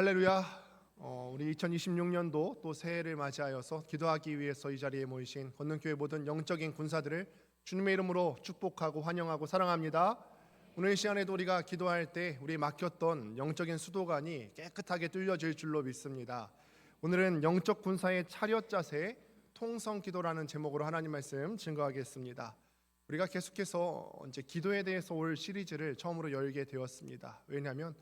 할렐루야. 어, 우리 2026년도 또 새해를 맞이하여서 기도하기 위해서 이 자리에 모이신 건능교회 모든 영적인 군사들을 주님의 이름으로 축복하고 환영하고 사랑합니다. 오늘 이 시간에도 우리가 기도할 때 우리 막혔던 영적인 수도관이 깨끗하게 뚫려질 줄로 믿습니다. 오늘은 영적 군사의 차렷 자세 통성 기도라는 제목으로 하나님 말씀 증거하겠습니다. 우리가 계속해서 이제 기도에 대해서 올 시리즈를 처음으로 열게 되었습니다. 왜냐하면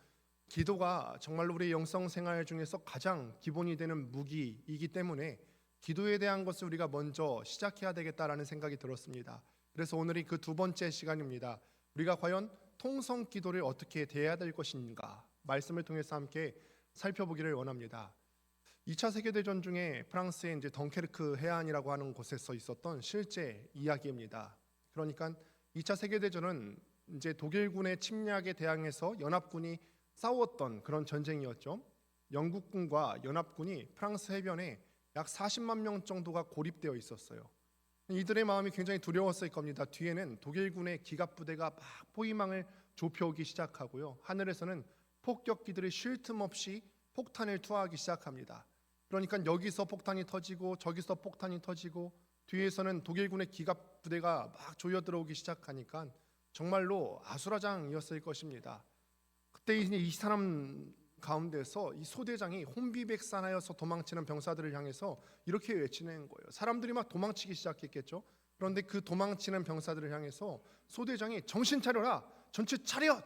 기도가 정말로 우리 영성 생활 중에서 가장 기본이 되는 무기이기 때문에 기도에 대한 것을 우리가 먼저 시작해야 되겠다라는 생각이 들었습니다. 그래서 오늘이 그 두 번째 시간입니다. 우리가 과연 통성 기도를 어떻게 대해야 될 것인가 말씀을 통해서 함께 살펴보기를 원합니다. 2차 세계 대전 중에 프랑스의 이제 덩케르크 해안이라고 하는 곳에서 있었던 실제 이야기입니다. 그러니까 2차 세계 대전은 이제 독일군의 침략에 대항해서 연합군이 싸웠던 그런 전쟁이었죠. 영국군과 연합군이 프랑스 해변에 약 40만 명 정도가 고립되어 있었어요. 이들의 마음이 굉장히 두려웠을 겁니다. 뒤에는 독일군의 기갑 부대가 막 포위망을 좁혀오기 시작하고요. 하늘에서는 폭격기들이 쉴 틈 없이 폭탄을 투하하기 시작합니다. 그러니까 여기서 폭탄이 터지고 저기서 폭탄이 터지고 뒤에서는 독일군의 기갑 부대가 막 조여 들어오기 시작하니까 정말로 아수라장이었을 것입니다. 그때 이 사람 가운데서 이 소대장이 혼비백산하여서 도망치는 병사들을 향해서 이렇게 외치는 거예요. 사람들이 막 도망치기 시작했겠죠. 그런데 그 도망치는 병사들을 향해서 소대장이 정신 차려라. 전체 차렷.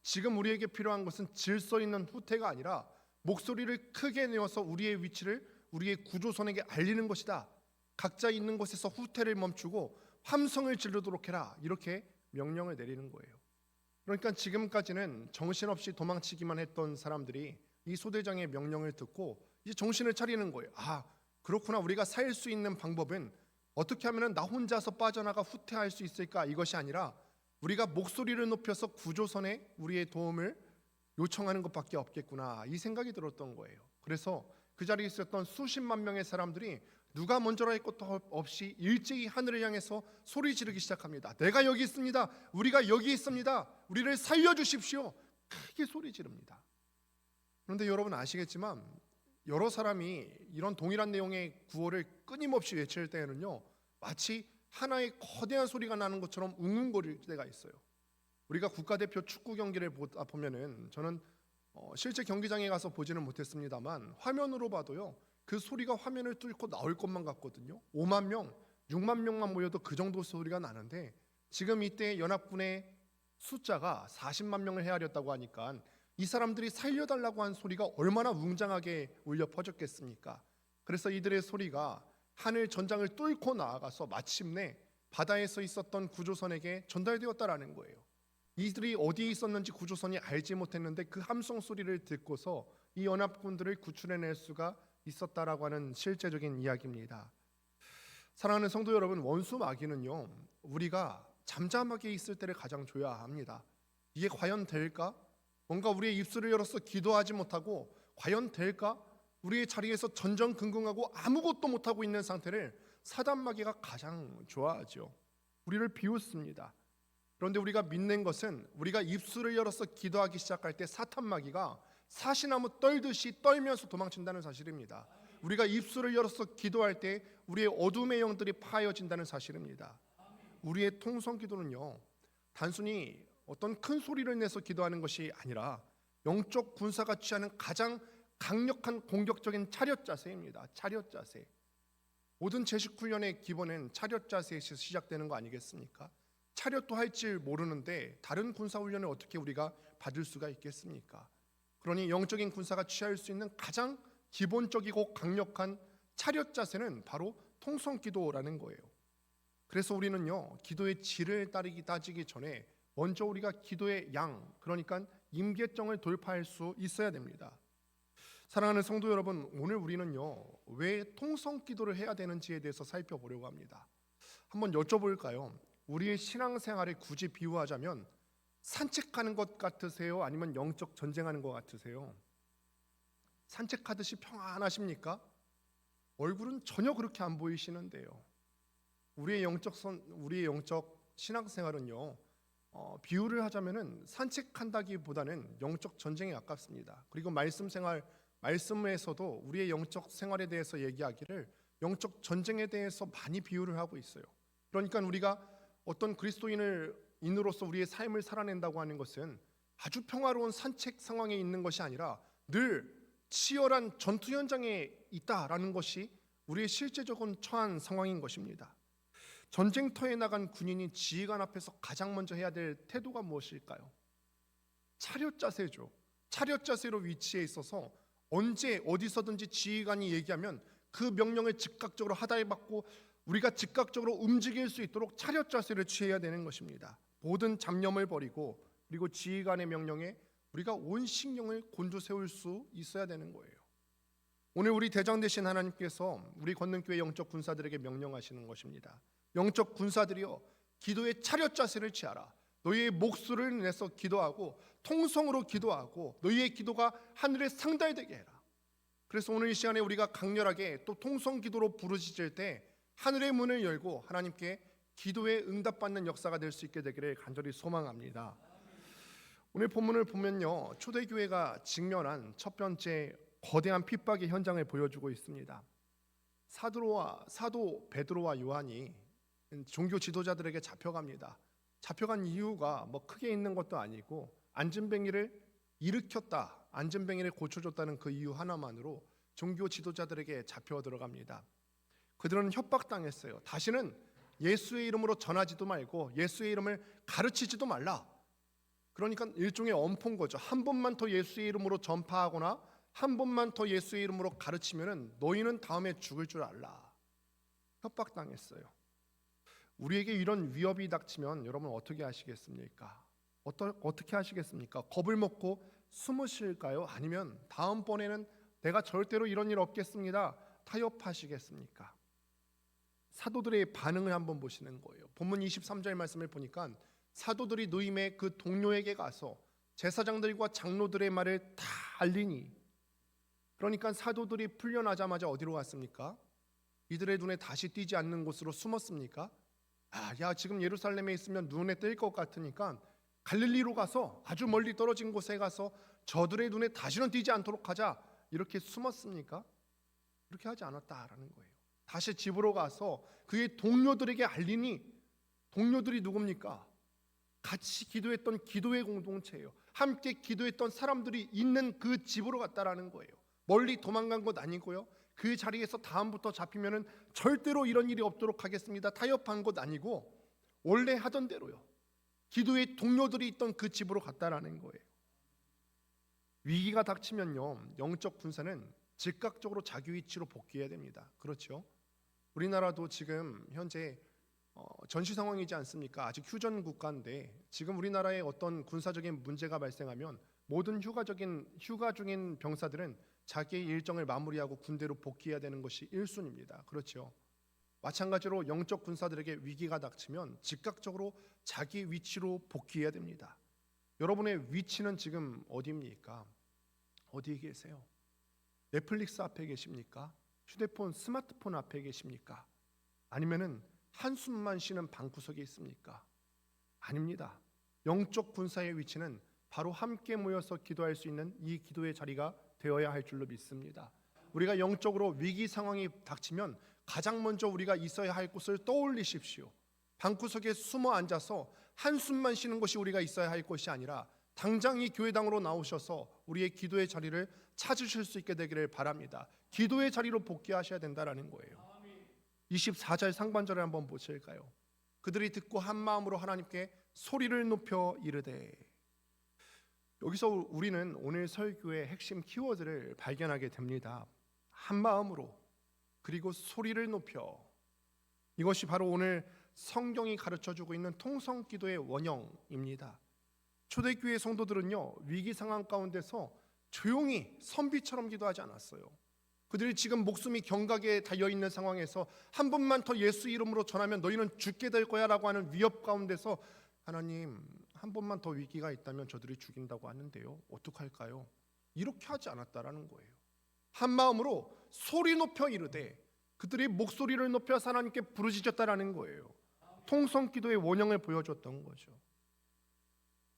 지금 우리에게 필요한 것은 질서 있는 후퇴가 아니라 목소리를 크게 내어서 우리의 위치를 우리의 구조선에게 알리는 것이다. 각자 있는 곳에서 후퇴를 멈추고 함성을 지르도록 해라. 이렇게 명령을 내리는 거예요. 그러니까 지금까지는 정신없이 도망치기만 했던 사람들이 이 소대장의 명령을 듣고 이제 정신을 차리는 거예요. 아, 그렇구나. 우리가 살 수 있는 방법은 어떻게 하면 나 혼자서 빠져나가 후퇴할 수 있을까? 이것이 아니라 우리가 목소리를 높여서 구조선에 우리의 도움을 요청하는 것밖에 없겠구나. 이 생각이 들었던 거예요. 그래서 그 자리에 있었던 수십만 명의 사람들이 누가 먼저라 할 것도 없이 일제히 하늘을 향해서 소리 지르기 시작합니다. 내가 여기 있습니다. 우리가 여기 있습니다. 우리를 살려 주십시오. 크게 소리 지릅니다. 그런데 여러분 아시겠지만 여러 사람이 이런 동일한 내용의 구호를 끊임없이 외칠 때에는요. 마치 하나의 거대한 소리가 나는 것처럼 웅웅거릴 때가 있어요. 우리가 국가대표 축구 경기를 보다 보면은 저는 어, 실제 경기장에 가서 보지는 못했습니다만 화면으로 봐도요. 그 소리가 화면을 뚫고 나올 것만 같거든요. 5만 명, 6만 명만 모여도 그 정도 소리가 나는데 지금 이때 연합군의 숫자가 40만 명을 헤아렸다고 하니까 이 사람들이 살려달라고 한 소리가 얼마나 웅장하게 울려 퍼졌겠습니까? 그래서 이들의 소리가 하늘 전장을 뚫고 나아가서 마침내 바다에서 있었던 구조선에게 전달되었다라는 거예요. 이들이 어디에 있었는지 구조선이 알지 못했는데 그 함성 소리를 듣고서 이 연합군들을 구출해낼 수가 있었다라고 하는 실제적인 이야기입니다. 사랑하는 성도 여러분, 원수 마귀는요. 우리가 잠잠하게 있을 때를 가장 줘야 합니다. 이게 과연 될까? 뭔가 우리의 입술을 열어서 기도하지 못하고 과연 될까? 우리의 자리에서 전전긍긍하고 아무것도 못하고 있는 상태를 사단 마귀가 가장 좋아하죠. 우리를 비웃습니다. 그런데 우리가 믿는 것은 우리가 입술을 열어서 기도하기 시작할 때 사탄 마귀가 사시나무 떨듯이 떨면서 도망친다는 사실입니다. 우리가 입술을 열어서 기도할 때 우리의 어둠의 영들이 파여진다는 사실입니다. 우리의 통성 기도는요. 단순히 어떤 큰 소리를 내서 기도하는 것이 아니라 영적 군사가 취하는 가장 강력한 공격적인 차렷 자세입니다. 차렷 자세. 모든 제식 훈련의 기본은 차렷 자세에서 시작되는 거 아니겠습니까? 차렷도 할 줄 모르는데 다른 군사 훈련을 어떻게 우리가 받을 수가 있겠습니까? 그러니 영적인 군사가 취할 수 있는 가장 기본적이고 강력한 차렷 자세는 바로 통성 기도라는 거예요. 그래서 우리는요 기도의 질을 따르기 따지기 전에 먼저 우리가 기도의 양 그러니까 임계점을 돌파할 수 있어야 됩니다. 사랑하는 성도 여러분, 오늘 우리는요 왜 통성 기도를 해야 되는지에 대해서 살펴보려고 합니다. 한번 여쭤볼까요? 우리의 신앙생활을 굳이 비유하자면 산책하는 것 같으세요? 아니면 영적 전쟁하는 것 같으세요? 산책하듯이 평안하십니까? 얼굴은 전혀 그렇게 안 보이시는데요. 우리의 영적 선, 우리의 영적 신앙생활은요 어, 비유를 하자면은 산책한다기보다는 영적 전쟁에 가깝습니다. 그리고 말씀 생활 말씀에서도 우리의 영적 생활에 대해서 얘기하기를 영적 전쟁에 대해서 많이 비유를 하고 있어요. 그러니까 우리가 어떤 그리스도인을 인으로서 우리의 삶을 살아낸다고 하는 것은 아주 평화로운 산책 상황에 있는 것이 아니라 늘 치열한 전투 현장에 있다라는 것이 우리의 실제적인 처한 상황인 것입니다. 전쟁터에 나간 군인이 지휘관 앞에서 가장 먼저 해야 될 태도가 무엇일까요? 차렷 자세죠. 차렷 자세로 위치해 있어서 언제 어디서든지 지휘관이 얘기하면 그 명령을 즉각적으로 하다해 받고 우리가 즉각적으로 움직일 수 있도록 차렷 자세를 취해야 되는 것입니다. 모든 잡념을 버리고 그리고 지휘관의 명령에 우리가 온 신경을 곤두 세울 수 있어야 되는 거예요. 오늘 우리 대장 되신 하나님께서 우리 건능교회 영적 군사들에게 명령하시는 것입니다. 영적 군사들이여 기도의 차렷 자세를 취하라. 너희의 목소리를 내서 기도하고 통성으로 기도하고 너희의 기도가 하늘에 상달되게 해라. 그래서 오늘 이 시간에 우리가 강렬하게 또 통성 기도로 부르짖을 때 하늘의 문을 열고 하나님께 기도에 응답받는 역사가 될 수 있게 되기를 간절히 소망합니다. 오늘 본문을 보면요. 초대교회가 직면한 첫 번째 거대한 핍박의 현장을 보여주고 있습니다. 사도와 사도 베드로와 요한이 종교 지도자들에게 잡혀갑니다. 잡혀간 이유가 뭐 크게 있는 것도 아니고 안전뱅이를 일으켰다, 안전뱅이를 고쳐줬다는 그 이유 하나만으로 종교 지도자들에게 잡혀 들어갑니다. 그들은 협박당했어요. 다시는 예수의 이름으로 전하지도 말고 예수의 이름을 가르치지도 말라. 그러니까 일종의 엄포인 거죠. 한 번만 더 예수의 이름으로 전파하거나 한 번만 더 예수의 이름으로 가르치면은 너희는 다음에 죽을 줄 알라. 협박당했어요. 우리에게 이런 위협이 닥치면 여러분 어떻게 하시겠습니까? 어떠, 어떻게 하시겠습니까? 겁을 먹고 숨으실까요? 아니면 다음번에는 내가 절대로 이런 일 없겠습니다. 타협하시겠습니까? 사도들의 반응을 한번 보시는 거예요. 본문 23절 말씀을 보니까 사도들이 노임의 그 동료에게 가서 제사장들과 장로들의 말을 다 알리니 그러니까 사도들이 풀려나자마자 어디로 갔습니까? 이들의 눈에 다시 띄지 않는 곳으로 숨었습니까? 아, 야 지금 예루살렘에 있으면 눈에 뜰 것 같으니까 갈릴리로 가서 아주 멀리 떨어진 곳에 가서 저들의 눈에 다시는 띄지 않도록 하자 이렇게 숨었습니까? 그렇게 하지 않았다라는 거예요. 다시 집으로 가서 그의 동료들에게 알리니 동료들이 누굽니까? 같이 기도했던 기도의 공동체예요. 함께 기도했던 사람들이 있는 그 집으로 갔다라는 거예요. 멀리 도망간 것 아니고요. 그 자리에서 다음부터 잡히면은 절대로 이런 일이 없도록 하겠습니다. 타협한 것 아니고 원래 하던 대로요. 기도의 동료들이 있던 그 집으로 갔다라는 거예요. 위기가 닥치면요. 영적 군사는 즉각적으로 자기 위치로 복귀해야 됩니다. 그렇죠? 우리나라도 지금 현재 어, 전시 상황이지 않습니까? 아직 휴전 국가인데 지금 우리나라에 어떤 군사적인 문제가 발생하면 모든 휴가적인 휴가 중인 병사들은 자기의 일정을 마무리하고 군대로 복귀해야 되는 것이 1순위입니다. 그렇죠? 마찬가지로 영적 군사들에게 위기가 닥치면 즉각적으로 자기 위치로 복귀해야 됩니다. 여러분의 위치는 지금 어디입니까? 어디에 계세요? 넷플릭스 앞에 계십니까? 휴대폰, 스마트폰 앞에 계십니까? 아니면은 한숨만 쉬는 방구석에 있습니까? 아닙니다. 영적 군사의 위치는 바로 함께 모여서 기도할 수 있는 이 기도의 자리가 되어야 할 줄로 믿습니다. 우리가 영적으로 위기 상황이 닥치면 가장 먼저 우리가 있어야 할 곳을 떠올리십시오. 방구석에 숨어 앉아서 한숨만 쉬는 것이 우리가 있어야 할 것이 아니라 당장 이 교회당으로 나오셔서 우리의 기도의 자리를 찾으실 수 있게 되기를 바랍니다. 기도의 자리로 복귀하셔야 된다라는 거예요. 24절 상반절을 한번 보실까요? 그들이 듣고 한 마음으로 하나님께 소리를 높여 이르되 여기서 우리는 오늘 설교의 핵심 키워드를 발견하게 됩니다. 한 마음으로 그리고 소리를 높여 이것이 바로 오늘 성경이 가르쳐 주고 있는 통성 기도의 원형입니다. 초대교회 성도들은요 위기 상황 가운데서 조용히 선비처럼 기도하지 않았어요. 그들이 지금 목숨이 경각에 달려 있는 상황에서 한 번만 더 예수 이름으로 전하면 너희는 죽게 될 거야라고 하는 위협 가운데서 하나님 한 번만 더 위기가 있다면 저들이 죽인다고 하는데요. 어떡할까요? 이렇게 하지 않았다라는 거예요. 한 마음으로 소리 높여 이르되 그들이 목소리를 높여 하나님께 부르짖었다라는 거예요. 통성 기도의 원형을 보여줬던 거죠.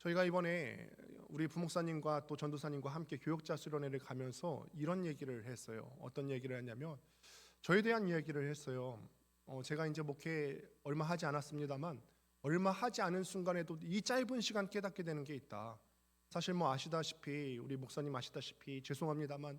저희가 이번에 우리 부목사님과 또 전도사님과 함께 교역자 수련회를 가면서 이런 얘기를 했어요. 어떤 얘기를 했냐면 저에 대한 이야기를 했어요. 어, 제가 이제 목회 얼마 하지 않았습니다만 얼마 하지 않은 순간에도 이 짧은 시간 깨닫게 되는 게 있다. 사실 뭐 아시다시피 우리 목사님 아시다시피 죄송합니다만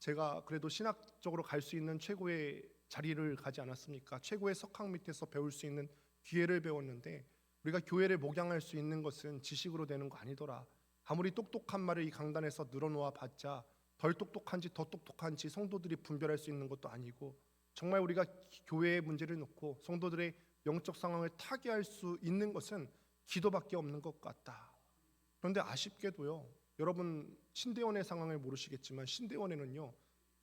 제가 그래도 신학적으로 갈 수 있는 최고의 자리를 가지 않았습니까? 최고의 석학 밑에서 배울 수 있는 기회를 배웠는데 우리가 교회를 목양할 수 있는 것은 지식으로 되는 거 아니더라. 아무리 똑똑한 말을 이 강단에서 늘어놓아 봤자 덜 똑똑한지 더 똑똑한지 성도들이 분별할 수 있는 것도 아니고 정말 우리가 기- 교회의 문제를 놓고 성도들의 영적 상황을 타개할 수 있는 것은 기도밖에 없는 것 같다. 그런데 아쉽게도요. 여러분 신대원의 상황을 모르시겠지만 신대원에는요.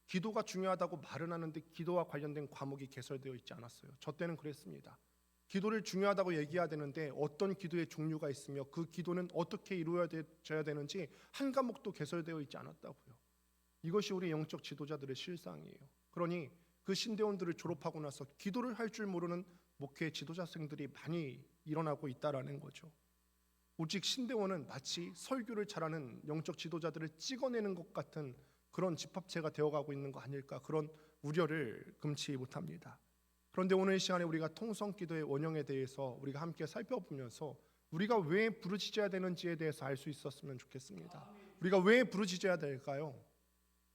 기도가 중요하다고 말은 하는데 기도와 관련된 과목이 개설되어 있지 않았어요. 저 때는 그랬습니다. 기도를 중요하다고 얘기해야 되는데 어떤 기도의 종류가 있으며 그 기도는 어떻게 이루어져야 되는지 한 과목도 개설되어 있지 않았다고요. 이것이 우리 영적 지도자들의 실상이에요. 그러니 그 신대원들을 졸업하고 나서 기도를 할 줄 모르는 목회 지도자생들이 많이 일어나고 있다라는 거죠. 오직 신대원은 마치 설교를 잘하는 영적 지도자들을 찍어내는 것 같은 그런 집합체가 되어가고 있는 거 아닐까 그런 우려를 금치 못합니다. 그런데 오늘 이 시간에 우리가 통성 기도의 원형에 대해서 우리가 함께 살펴보면서 우리가 왜 부르짖어야 되는지에 대해서 알 수 있었으면 좋겠습니다. 우리가 왜 부르짖어야 될까요?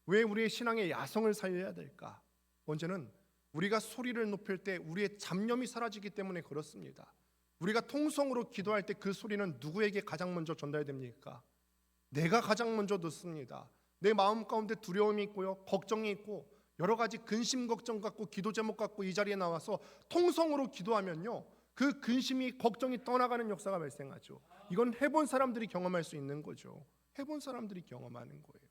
왜 우리의 신앙의 야성을 살려야 될까? 먼저는 우리가 소리를 높일 때 우리의 잡념이 사라지기 때문에 그렇습니다. 우리가 통성으로 기도할 때 그 소리는 누구에게 가장 먼저 전달됩니까? 내가 가장 먼저 듣습니다. 내 마음 가운데 두려움이 있고요, 걱정이 있고 여러 가지 근심 걱정 갖고 기도 제목 갖고 이 자리에 나와서 통성으로 기도하면요, 그 근심이 걱정이 떠나가는 역사가 발생하죠. 이건 해본 사람들이 경험할 수 있는 거죠. 해본 사람들이 경험하는 거예요.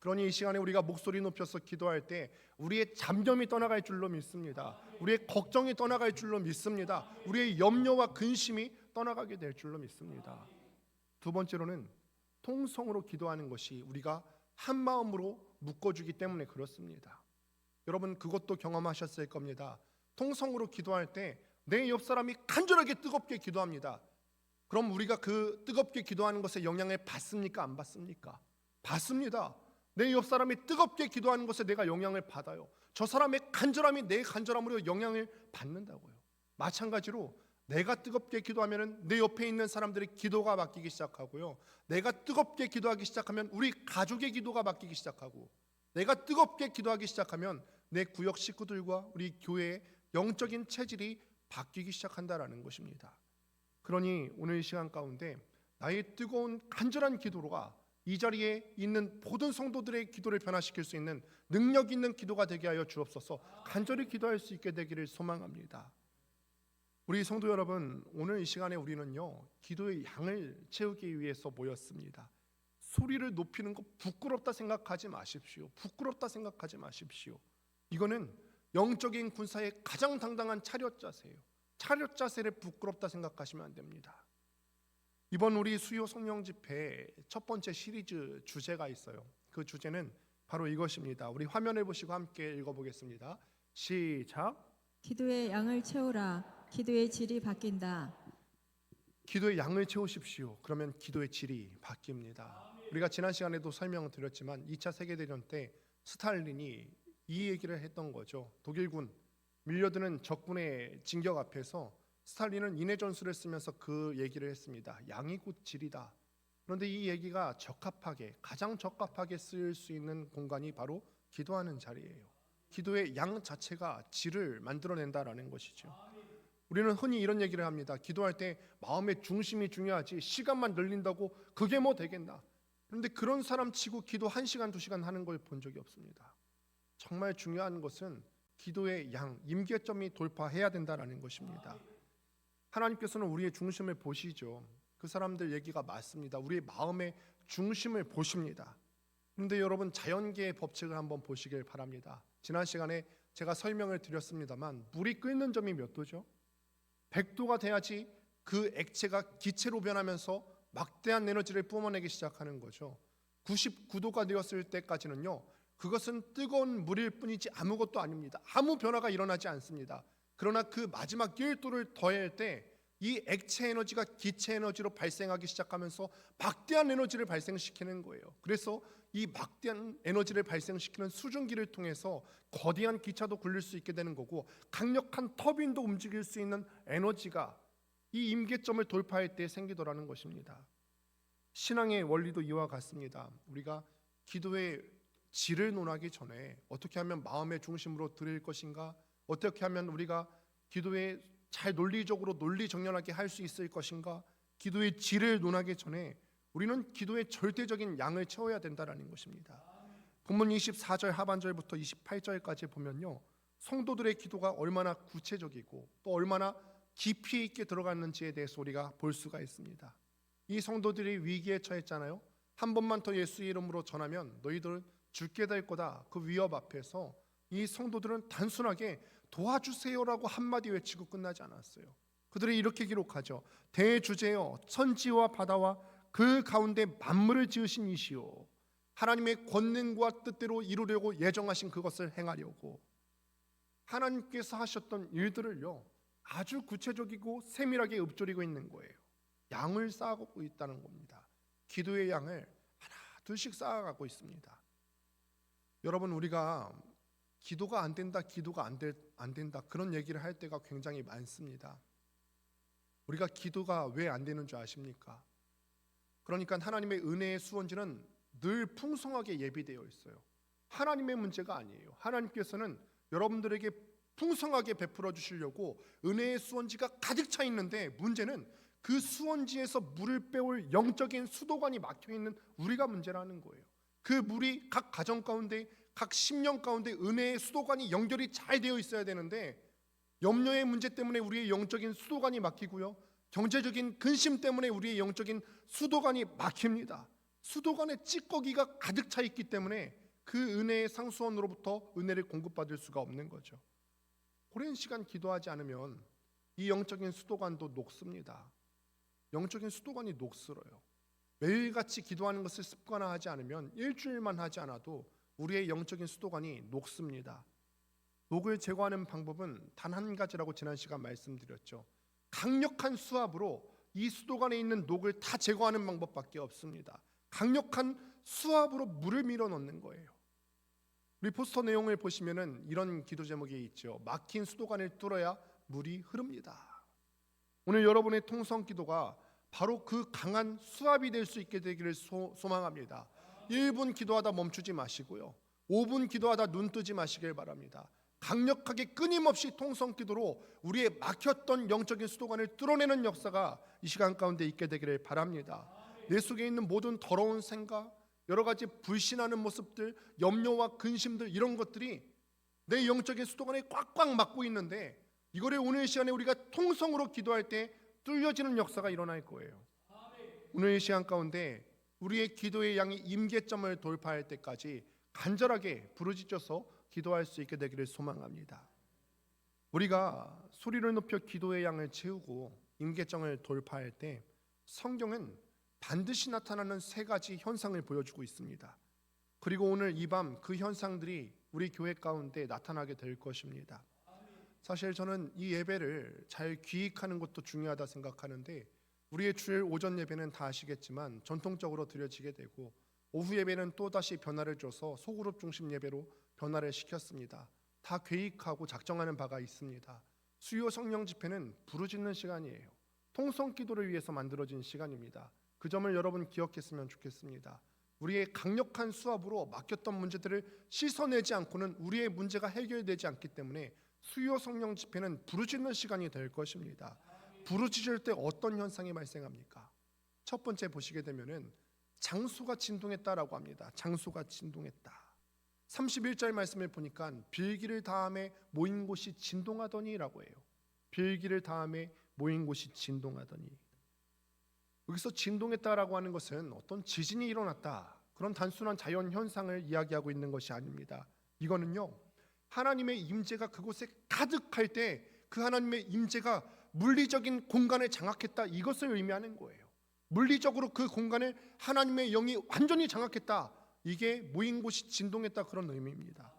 그러니 이 시간에 우리가 목소리 높여서 기도할 때 우리의 잡념이 떠나갈 줄로 믿습니다. 우리의 걱정이 떠나갈 줄로 믿습니다. 우리의 염려와 근심이 떠나가게 될 줄로 믿습니다. 두 번째로는 통성으로 기도하는 것이 우리가 한 마음으로 묶어주기 때문에 그렇습니다. 여러분 그것도 경험하셨을 겁니다. 통성으로 기도할 때 내 옆 사람이 간절하게 뜨겁게 기도합니다. 그럼 우리가 그 뜨겁게 기도하는 것에 영향을 받습니까? 안 받습니까? 받습니다. 내 옆 사람이 뜨겁게 기도하는 것에 내가 영향을 받아요. 저 사람의 간절함이 내 간절함으로 영향을 받는다고요. 마찬가지로 내가 뜨겁게 기도하면은 내 옆에 있는 사람들의 기도가 바뀌기 시작하고요. 내가 뜨겁게 기도하기 시작하면 우리 가족의 기도가 바뀌기 시작하고 내가 뜨겁게 기도하기 시작하면 내 구역 식구들과 우리 교회의 영적인 체질이 바뀌기 시작한다라는 것입니다. 그러니 오늘 이 시간 가운데 나의 뜨거운 간절한 기도로가 이 자리에 있는 모든 성도들의 기도를 변화시킬 수 있는 능력 있는 기도가 되게 하여 주옵소서. 간절히 기도할 수 있게 되기를 소망합니다. 우리 성도 여러분, 오늘 이 시간에 우리는요 기도의 양을 채우기 위해서 모였습니다. 소리를 높이는 거 부끄럽다 생각하지 마십시오. 부끄럽다 생각하지 마십시오. 이거는 영적인 군사의 가장 당당한 차렷 자세예요. 차렷 자세를 부끄럽다 생각하시면 안 됩니다. 이번 우리 수요 성령 집회 첫 번째 시리즈 주제가 있어요. 그 주제는 바로 이것입니다. 우리 화면을 보시고 함께 읽어보겠습니다. 시작. 기도의 양을 채우라. 기도의 질이 바뀐다. 기도의 양을 채우십시오. 그러면 기도의 질이 바뀝니다. 우리가 지난 시간에도 설명을 드렸지만 2차 세계대전 때 스탈린이 이 얘기를 했던 거죠. 독일군 밀려드는 적군의 진격 앞에서 스탈린은 인해 전술을 쓰면서 그 얘기를 했습니다. 양이 곧 질이다. 그런데 이 얘기가 적합하게 가장 적합하게 쓰일 수 있는 공간이 바로 기도하는 자리예요. 기도의 양 자체가 질을 만들어낸다라는 것이죠. 우리는 흔히 이런 얘기를 합니다. 기도할 때 마음의 중심이 중요하지 시간만 늘린다고 그게 뭐 되겠나? 그런데 그런 사람 치고 기도 한 시간 두 시간 하는 걸 본 적이 없습니다. 정말 중요한 것은 기도의 양 임계점이 돌파해야 된다라는 것입니다. 하나님께서는 우리의 중심을 보시죠. 그 사람들 얘기가 맞습니다. 우리의 마음의 중심을 보십니다. 그런데 여러분 자연계의 법칙을 한번 보시길 바랍니다. 지난 시간에 제가 설명을 드렸습니다만 물이 끓는 점이 몇 도죠? 100도가 돼야지 그 액체가 기체로 변하면서 막대한 에너지를 뿜어내기 시작하는 거죠. 99도가 되었을 때까지는요. 그것은 뜨거운 물일 뿐이지 아무것도 아닙니다. 아무 변화가 일어나지 않습니다. 그러나 그 마지막 1도를 더할 때 이 액체 에너지가 기체 에너지로 발생하기 시작하면서 막대한 에너지를 발생시키는 거예요. 그래서 이 막대한 에너지를 발생시키는 수증기를 통해서 거대한 기차도 굴릴 수 있게 되는 거고 강력한 터빈도 움직일 수 있는 에너지가 이 임계점을 돌파할 때 생기더라는 것입니다. 신앙의 원리도 이와 같습니다. 우리가 기도의 질을 논하기 전에 어떻게 하면 마음의 중심으로 드릴 것인가? 어떻게 하면 우리가 기도에 잘 논리적으로 논리 정연하게 할 수 있을 것인가? 기도의 질을 논하기 전에 우리는 기도의 절대적인 양을 채워야 된다라는 것입니다. 본문 24절 하반절부터 28절까지 보면요. 성도들의 기도가 얼마나 구체적이고 또 얼마나 깊이 있게 들어갔는지에 대해서 우리가 볼 수가 있습니다. 이 성도들이 위기에 처했잖아요. 한 번만 더 예수 이름으로 전하면 너희들 죽게 될 거다. 그 위협 앞에서 이 성도들은 단순하게 도와주세요라고 한마디 외치고 끝나지 않았어요. 그들이 이렇게 기록하죠. 대주제여 천지와 바다와 그 가운데 만물을 지으신 이시오. 하나님의 권능과 뜻대로 이루려고 예정하신 그것을 행하려고 하나님께서 하셨던 일들을요 아주 구체적이고 세밀하게 읊조리고 있는 거예요. 양을 쌓아가고 있다는 겁니다. 기도의 양을 하나 둘씩 쌓아가고 있습니다. 여러분 우리가 기도가 안 된다, 기도가 안, 될, 안 된다 그런 얘기를 할 때가 굉장히 많습니다. 우리가 기도가 왜 안 되는 줄 아십니까? 그러니까 하나님의 은혜의 수원지는 늘 풍성하게 예비되어 있어요. 하나님의 문제가 아니에요. 하나님께서는 여러분들에게 풍성하게 베풀어 주시려고 은혜의 수원지가 가득 차 있는데 문제는 그 수원지에서 물을 빼올 영적인 수도관이 막혀 있는 우리가 문제라는 거예요. 그 물이 각 가정 가운데 각 심령 가운데 은혜의 수도관이 연결이 잘 되어 있어야 되는데 염려의 문제 때문에 우리의 영적인 수도관이 막히고요. 경제적인 근심 때문에 우리의 영적인 수도관이 막힙니다. 수도관에 찌꺼기가 가득 차 있기 때문에 그 은혜의 상수원으로부터 은혜를 공급받을 수가 없는 거죠. 오랜 시간 기도하지 않으면 이 영적인 수도관도 녹습니다. 영적인 수도관이 녹슬어요. 매일같이 기도하는 것을 습관화하지 않으면 일주일만 하지 않아도 우리의 영적인 수도관이 녹습니다. 녹을 제거하는 방법은 단 한 가지라고 지난 시간 말씀드렸죠. 강력한 수압으로 이 수도관에 있는 녹을 다 제거하는 방법밖에 없습니다. 강력한 수압으로 물을 밀어 넣는 거예요. 우리 포스터 내용을 보시면은 이런 기도 제목이 있죠. 막힌 수도관을 뚫어야 물이 흐릅니다. 오늘 여러분의 통성 기도가 바로 그 강한 수압이 될 수 있게 되기를 소, 소망합니다. 1분 기도하다 멈추지 마시고요. 5분 기도하다 눈 뜨지 마시길 바랍니다. 강력하게 끊임없이 통성 기도로 우리의 막혔던 영적인 수도관을 뚫어내는 역사가 이 시간 가운데 있게 되기를 바랍니다. 내 속에 있는 모든 더러운 생각, 여러 가지 불신하는 모습들, 염려와 근심들 이런 것들이 내 영적인 수도관에 꽉꽉 막고 있는데 이거를 오늘 시간에 우리가 통성으로 기도할 때 뚫려지는 역사가 일어날 거예요. 오늘 이 시간 가운데 우리의 기도의 양이 임계점을 돌파할 때까지 간절하게 부르짖어서 기도할 수 있게 되기를 소망합니다. 우리가 소리를 높여 기도의 양을 채우고 임계점을 돌파할 때 성경은 반드시 나타나는 세 가지 현상을 보여주고 있습니다. 그리고 오늘 이 밤 그 현상들이 우리 교회 가운데 나타나게 될 것입니다. 사실 저는 이 예배를 잘 기획하는 것도 중요하다 생각하는데 우리의 주일 오전 예배는 다 아시겠지만 전통적으로 드려지게 되고 오후 예배는 또 다시 변화를 줘서 소그룹 중심 예배로 변화를 시켰습니다. 다 계획하고 작정하는 바가 있습니다. 수요 성령 집회는 부르짖는 시간이에요. 통성 기도를 위해서 만들어진 시간입니다. 그 점을 여러분 기억했으면 좋겠습니다. 우리의 강력한 수압으로 막혔던 문제들을 씻어내지 않고는 우리의 문제가 해결되지 않기 때문에 수요 성령 집회는 부르짖는 시간이 될 것입니다. 부르짖을 때 어떤 현상이 발생합니까? 첫 번째 보시게 되면은 장소가 진동했다라고 합니다. 장소가 진동했다. 31절 말씀을 보니까 빌기를 다음에 모인 곳이 진동하더니라고 해요. 빌기를 다음에 모인 곳이 진동하더니 여기서 진동했다라고 하는 것은 어떤 지진이 일어났다 그런 단순한 자연 현상을 이야기하고 있는 것이 아닙니다. 이거는요 하나님의 임재가 그곳에 가득할 때 그 하나님의 임재가 물리적인 공간을 장악했다 이것을 의미하는 거예요. 물리적으로 그 공간을 하나님의 영이 완전히 장악했다. 이게 모인 곳이 진동했다 그런 의미입니다.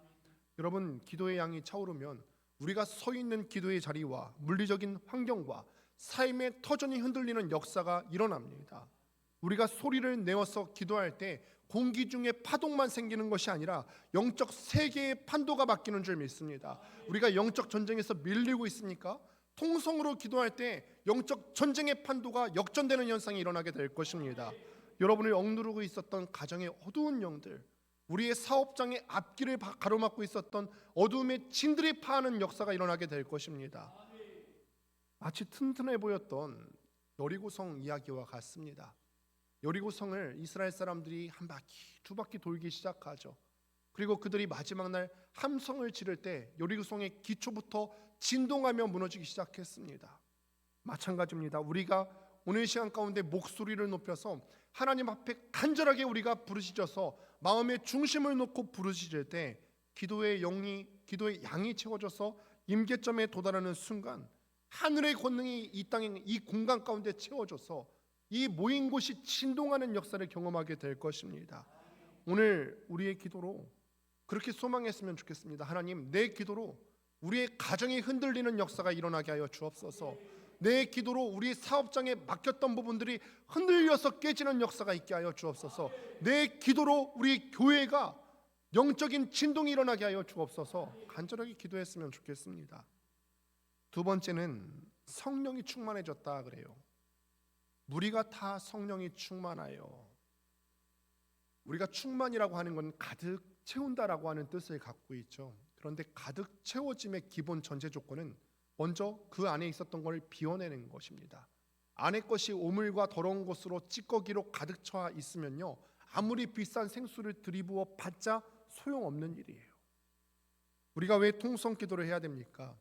여러분 기도의 양이 차오르면 우리가 서 있는 기도의 자리와 물리적인 환경과 삶의 터전이 흔들리는 역사가 일어납니다. 우리가 소리를 내어서 기도할 때 공기 중에 파동만 생기는 것이 아니라 영적 세계의 판도가 바뀌는 줄 믿습니다. 우리가 영적 전쟁에서 밀리고 있습니까? 통성으로 기도할 때 영적 전쟁의 판도가 역전되는 현상이 일어나게 될 것입니다. 여러분을 억누르고 있었던 가정의 어두운 영들, 우리의 사업장의 앞길을 바- 가로막고 있었던 어두움의 진들이 파하는 역사가 일어나게 될 것입니다. 마치 튼튼해 보였던 여리고성 이야기와 같습니다. 여리고성을 이스라엘 사람들이 한 바퀴 두 바퀴 돌기 시작하죠. 그리고 그들이 마지막 날 함성을 지를 때 여리고성의 기초부터 진동하며 무너지기 시작했습니다. 마찬가지입니다. 우리가 오늘 시간 가운데 목소리를 높여서 하나님 앞에 간절하게 우리가 부르짖어서 마음의 중심을 놓고 부르짖을 때 기도의 영이 기도의 양이 채워져서 임계점에 도달하는 순간 하늘의 권능이 이 땅에 이 공간 가운데 채워져서 이 모인 곳이 진동하는 역사를 경험하게 될 것입니다. 오늘 우리의 기도로 그렇게 소망했으면 좋겠습니다. 하나님, 내 기도로 우리의 가정이 흔들리는 역사가 일어나게 하여 주옵소서. 내 기도로 우리 사업장에 막혔던 부분들이 흔들려서 깨지는 역사가 있게 하여 주옵소서. 내 기도로 우리 교회가 영적인 진동이 일어나게 하여 주옵소서. 간절하게 기도했으면 좋겠습니다. 두 번째는 성령이 충만해졌다 그래요. 무리가 다 성령이 충만하여 우리가 충만이라고 하는 건 가득 채운다라고 하는 뜻을 갖고 있죠. 그런데 가득 채워짐의 기본 전제 조건은 먼저 그 안에 있었던 걸 비워내는 것입니다. 안에 것이 오물과 더러운 것으로 찌꺼기로 가득 차 있으면요. 아무리 비싼 생수를 들이부어 받자 소용없는 일이에요. 우리가 왜 통성 기도를 해야 됩니까?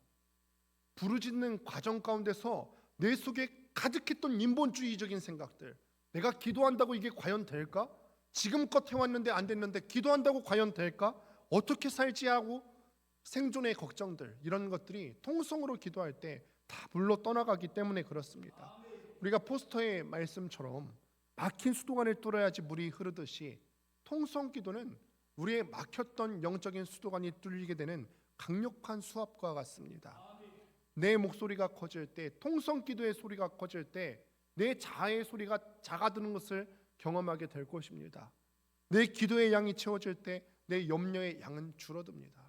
부르짖는 과정 가운데서 내 속에 가득했던 인본주의적인 생각들, 내가 기도한다고 이게 과연 될까? 지금껏 해왔는데 안 됐는데 기도한다고 과연 될까? 어떻게 살지 하고 생존의 걱정들 이런 것들이 통성으로 기도할 때다 불러 떠나가기 때문에 그렇습니다. 우리가 포스터의 말씀처럼 막힌 수도관을 뚫어야지 물이 흐르듯이 통성 기도는 우리의 막혔던 영적인 수도관이 뚫리게 되는 강력한 수압과 같습니다. 내 목소리가 커질 때 통성 기도의 소리가 커질 때 내 자아의 소리가 작아드는 것을 경험하게 될 것입니다. 내 기도의 양이 채워질 때 내 염려의 양은 줄어듭니다.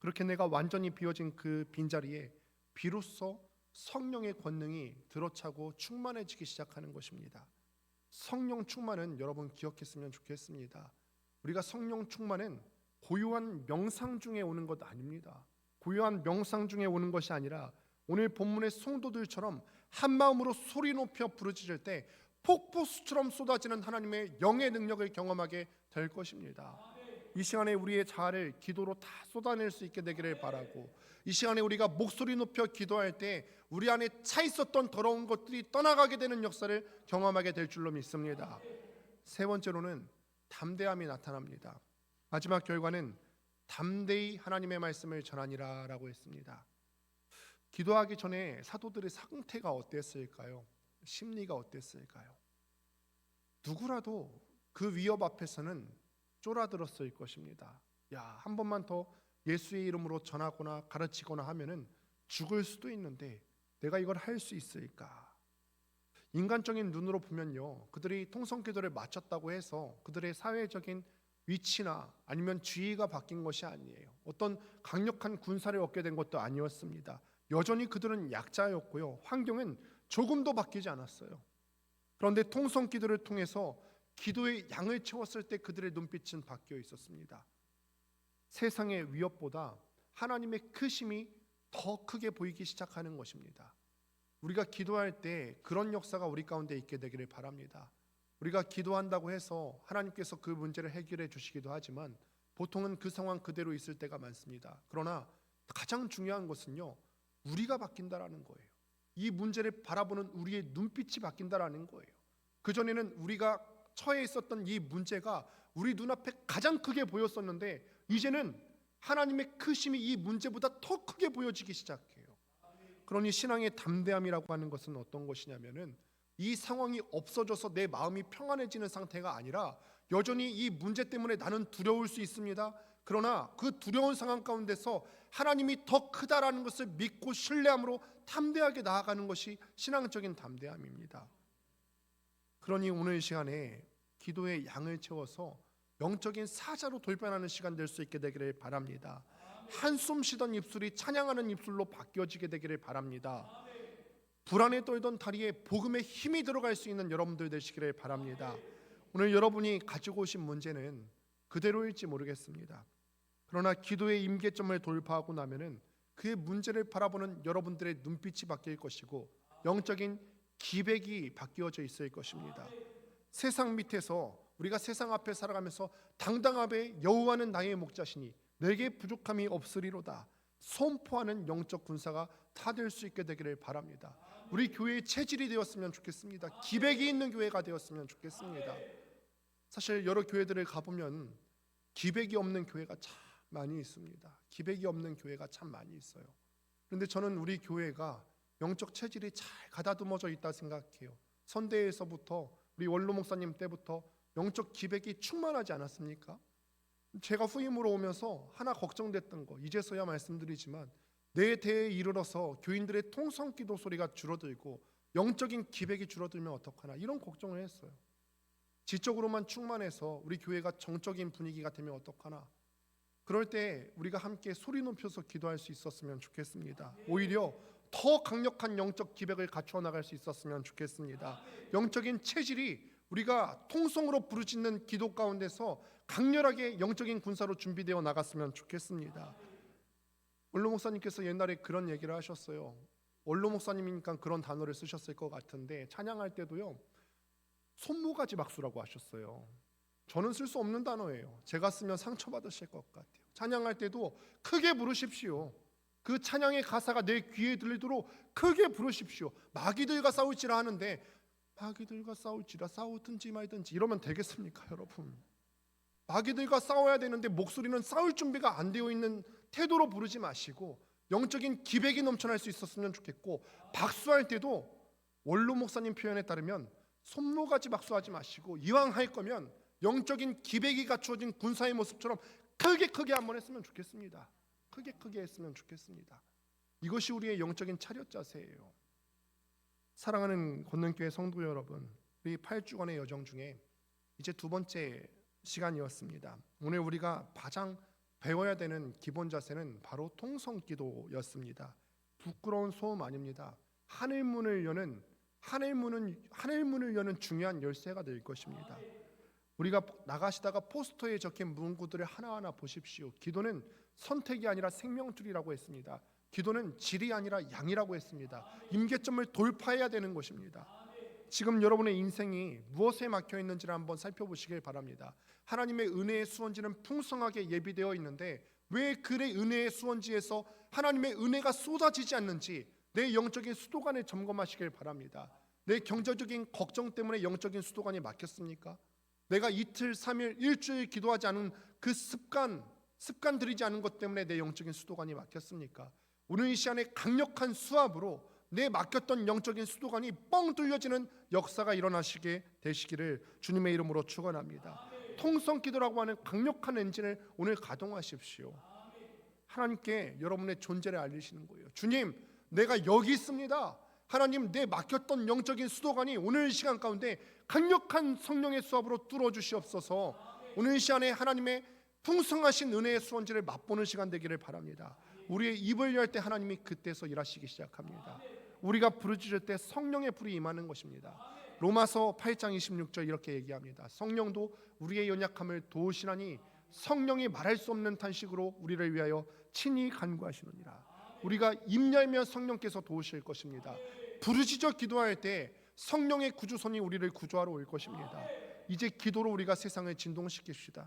그렇게 내가 완전히 비워진 그 빈자리에 비로소 성령의 권능이 들어차고 충만해지기 시작하는 것입니다. 성령 충만은 여러분 기억했으면 좋겠습니다. 우리가 성령 충만은 고요한 명상 중에 오는 것 아닙니다. 고요한 명상 중에 오는 것이 아니라 오늘 본문의 성도들처럼 한 마음으로 소리 높여 부르짖을 때 폭포수처럼 쏟아지는 하나님의 영의 능력을 경험하게 될 것입니다. 이 시간에 우리의 자아를 기도로 다 쏟아낼 수 있게 되기를 바라고 이 시간에 우리가 목소리 높여 기도할 때 우리 안에 차 있었던 더러운 것들이 떠나가게 되는 역사를 경험하게 될 줄로 믿습니다. 세 번째로는 담대함이 나타납니다. 마지막 결과는 담대히 하나님의 말씀을 전하니라라고 했습니다. 기도하기 전에 사도들의 상태가 어땠을까요? 심리가 어땠을까요? 누구라도 그 위협 앞에서는 쫄아들었을 것입니다. 야, 한 번만 더 예수의 이름으로 전하거나 가르치거나 하면은 죽을 수도 있는데 내가 이걸 할 수 있을까? 인간적인 눈으로 보면요. 그들이 통성 기도를 마쳤다고 해서 그들의 사회적인 위치나 아니면 지위가 바뀐 것이 아니에요. 어떤 강력한 군사를 얻게 된 것도 아니었습니다. 여전히 그들은 약자였고요. 환경은 조금도 바뀌지 않았어요. 그런데 통성 기도를 통해서 기도의 양을 채웠을 때 그들의 눈빛은 바뀌어 있었습니다. 세상의 위협보다 하나님의 크심이 더 크게 보이기 시작하는 것입니다. 우리가 기도할 때 그런 역사가 우리 가운데 있게 되기를 바랍니다. 우리가 기도한다고 해서 하나님께서 그 문제를 해결해 주시기도 하지만 보통은 그 상황 그대로 있을 때가 많습니다. 그러나 가장 중요한 것은요. 우리가 바뀐다라는 거예요. 이 문제를 바라보는 우리의 눈빛이 바뀐다라는 거예요. 그 전에는 우리가 처해 있었던 이 문제가 우리 눈앞에 가장 크게 보였었는데 이제는 하나님의 크심이 이 문제보다 더 크게 보여지기 시작해요. 그러니 신앙의 담대함이라고 하는 것은 어떤 것이냐면은 이 상황이 없어져서 내 마음이 평안해지는 상태가 아니라 여전히 이 문제 때문에 나는 두려울 수 있습니다. 그러나 그 두려운 상황 가운데서 하나님이 더 크다라는 것을 믿고 신뢰함으로 담대하게 나아가는 것이 신앙적인 담대함입니다. 그러니 오늘 이 시간에 기도의 양을 채워서 영적인 사자로 돌변하는 시간 될 수 있게 되기를 바랍니다. 한숨 쉬던 입술이 찬양하는 입술로 바뀌어지게 되기를 바랍니다. 불안에 떨던 다리에 복음의 힘이 들어갈 수 있는 여러분들 되시기를 바랍니다. 오늘 여러분이 가지고 오신 문제는 그대로일지 모르겠습니다. 그러나 기도의 임계점을 돌파하고 나면은 그의 문제를 바라보는 여러분들의 눈빛이 바뀔 것이고 영적인 기백이 바뀌어져 있을 것입니다. 세상 밑에서 우리가 세상 앞에 살아가면서 당당하게 여호와는 나의 목자시니 내게 부족함이 없으리로다 선포하는 영적 군사가 다 될 수 있게 되기를 바랍니다. 우리 교회의 체질이 되었으면 좋겠습니다. 기백이 있는 교회가 되었으면 좋겠습니다. 사실 여러 교회들을 가보면 기백이 없는 교회가 참 많이 있습니다. 기백이 없는 교회가 참 많이 있어요. 그런데 저는 우리 교회가 영적 체질이 잘 가다듬어져 있다 생각해요. 선대에서부터 우리 원로 목사님 때부터 영적 기백이 충만하지 않았습니까? 제가 후임으로 오면서 하나 걱정됐던 거 이제서야 말씀드리지만 내 대에 이르러서 교인들의 통성 기도 소리가 줄어들고 영적인 기백이 줄어들면 어떡하나 이런 걱정을 했어요. 지적으로만 충만해서 우리 교회가 정적인 분위기가 되면 어떡하나 그럴 때 우리가 함께 소리 높여서 기도할 수 있었으면 좋겠습니다. 오히려 더 강력한 영적 기백을 갖추어 나갈 수 있었으면 좋겠습니다. 영적인 체질이 우리가 통성으로 부르짖는 기도 가운데서 강렬하게 영적인 군사로 준비되어 나갔으면 좋겠습니다. 원로 목사님께서 옛날에 그런 얘기를 하셨어요. 원로 목사님이니까 그런 단어를 쓰셨을 것 같은데 찬양할 때도요. 손모가지 박수라고 하셨어요. 저는 쓸 수 없는 단어예요. 제가 쓰면 상처받으실 것 같아요. 찬양할 때도 크게 부르십시오. 그 찬양의 가사가 내 귀에 들리도록 크게 부르십시오. 마귀들과 싸울지라 하는데 마귀들과 싸울지라 싸우든지 말든지 이러면 되겠습니까, 여러분? 마귀들과 싸워야 되는데 목소리는 싸울 준비가 안 되어 있는 태도로 부르지 마시고 영적인 기백이 넘쳐날 수 있었으면 좋겠고 박수할 때도 원로 목사님 표현에 따르면 손모가지 박수하지 마시고 이왕 할 거면 영적인 기백이 갖추어진 군사의 모습처럼 크게 크게 한번 했으면 좋겠습니다. 크게 크게 했으면 좋겠습니다. 이것이 우리의 영적인 차렷 자세예요. 사랑하는 권능교회 성도 여러분, 우리 8주간의 여정 중에 이제 두 번째 시간이었습니다. 오늘 우리가 가장 배워야 되는 기본 자세는 바로 통성기도였습니다. 부끄러운 소음 아닙니다. 하늘 문을 여는 하늘 문은 하늘 문을 여는 중요한 열쇠가 될 것입니다. 우리가 나가시다가 포스터에 적힌 문구들을 하나하나 보십시오. 기도는 선택이 아니라 생명줄이라고 했습니다. 기도는 질이 아니라 양이라고 했습니다. 임계점을 돌파해야 되는 것입니다. 지금 여러분의 인생이 무엇에 막혀 있는지를 한번 살펴보시길 바랍니다. 하나님의 은혜의 수원지는 풍성하게 예비되어 있는데 왜 그의 은혜의 수원지에서 하나님의 은혜가 쏟아지지 않는지 내 영적인 수도관을 점검하시길 바랍니다. 내 경제적인 걱정 때문에 영적인 수도관이 막혔습니까? 내가 이틀, 삼일, 일주일 기도하지 않은 그 습관, 습관 들이지 않은 것 때문에 내 영적인 수도관이 막혔습니까? 오늘 이 시간에 강력한 수압으로 내 막혔던 영적인 수도관이 뻥 뚫려지는 역사가 일어나시게 되시기를 주님의 이름으로 축원합니다. 통성 기도라고 하는 강력한 엔진을 오늘 가동하십시오. 하나님께 여러분의 존재를 알리시는 거예요. 주님, 내가 여기 있습니다. 하나님, 내 막혔던 영적인 수도관이 오늘 이 시간 가운데 강력한 성령의 수압으로 뚫어 주시옵소서. 오늘 이 시간에 하나님의 풍성하신 은혜의 수원지를 맛보는 시간 되기를 바랍니다. 우리의 입을 열 때 하나님이 그때서 일하시기 시작합니다. 우리가 부르짖을 때 성령의 불이 임하는 것입니다. 로마서 8장 26절 이렇게 얘기합니다. 성령도 우리의 연약함을 도우시나니 성령이 말할 수 없는 탄식으로 우리를 위하여 친히 간구하시느니라. 우리가 입 열면 성령께서 도우실 것입니다. 부르짖어 기도할 때 성령의 구주선이 우리를 구조하러 올 것입니다. 이제 기도로 우리가 세상을 진동시킵시다.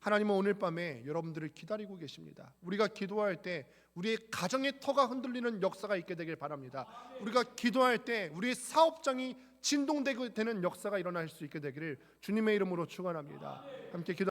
하나님은 오늘 밤에 여러분들을 기다리고 계십니다. 우리가 기도할 때 우리의 가정의 터가 흔들리는 역사가 있게 되길 바랍니다. 우리가 기도할 때 우리의 사업장이 진동되는 역사가 일어날 수 있게 되기를 주님의 이름으로 축원합니다. 함께 기도